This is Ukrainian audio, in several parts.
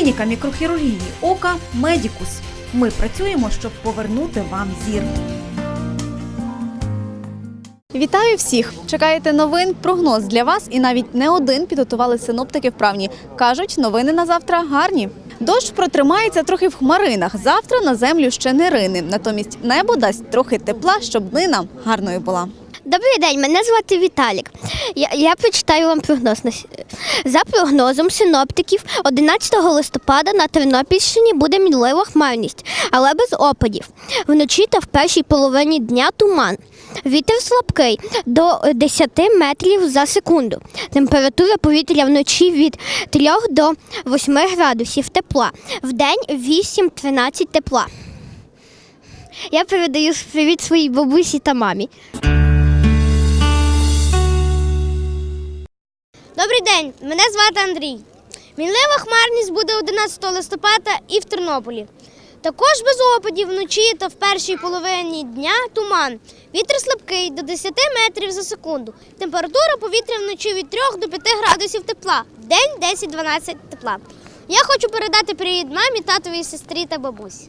Клініка мікрохірургії ока Медікус. Ми працюємо, щоб повернути вам зір. Вітаю всіх! Чекаєте новин, прогноз для вас і навіть не один підготували синоптики вправні. Кажуть, новини на завтра гарні. Дощ протримається трохи в хмаринах. Завтра на землю ще не рине. Натомість небо дасть трохи тепла, щоб днина гарною була. Добрий день, мене звати Віталік. Я, я прочитаю вам прогноз. За прогнозом синоптиків, 11 листопада на Тернопільщині буде мінлива хмарність, але без опадів. Вночі та в першій половині дня туман. Вітер слабкий до 10 метрів за секунду. Температура повітря вночі від 3 до 8 градусів тепла. Вдень 8-13 тепла. Я передаю привіт своїй бабусі та мамі. День, мене звати Андрій. Мінлива хмарність буде 11 листопада і в Тернополі. Також без опадів вночі та в першій половині дня туман. Вітер слабкий до 10 метрів за секунду. Температура повітря вночі від 3 до 5 градусів тепла. День 10-12 тепла. Я хочу передати привіт мамі, татові, сестрі та бабусі.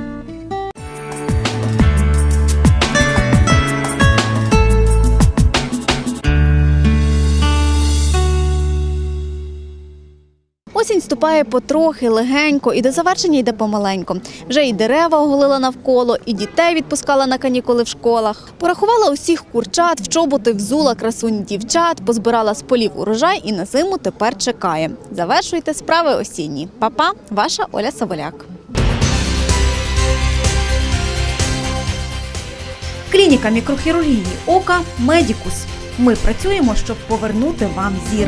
Осінь ступає потрохи, легенько, і до завершення йде помаленько. Вже і дерева оголила навколо, і дітей відпускала на канікули в школах. Порахувала усіх курчат, в чоботи взула красунь дівчат, позбирала з полів урожай і на зиму тепер чекає. Завершуйте справи осінні. Папа, ваша Оля Саволяк. Клініка мікрохірургії ока Медікус. Ми працюємо, щоб повернути вам зір.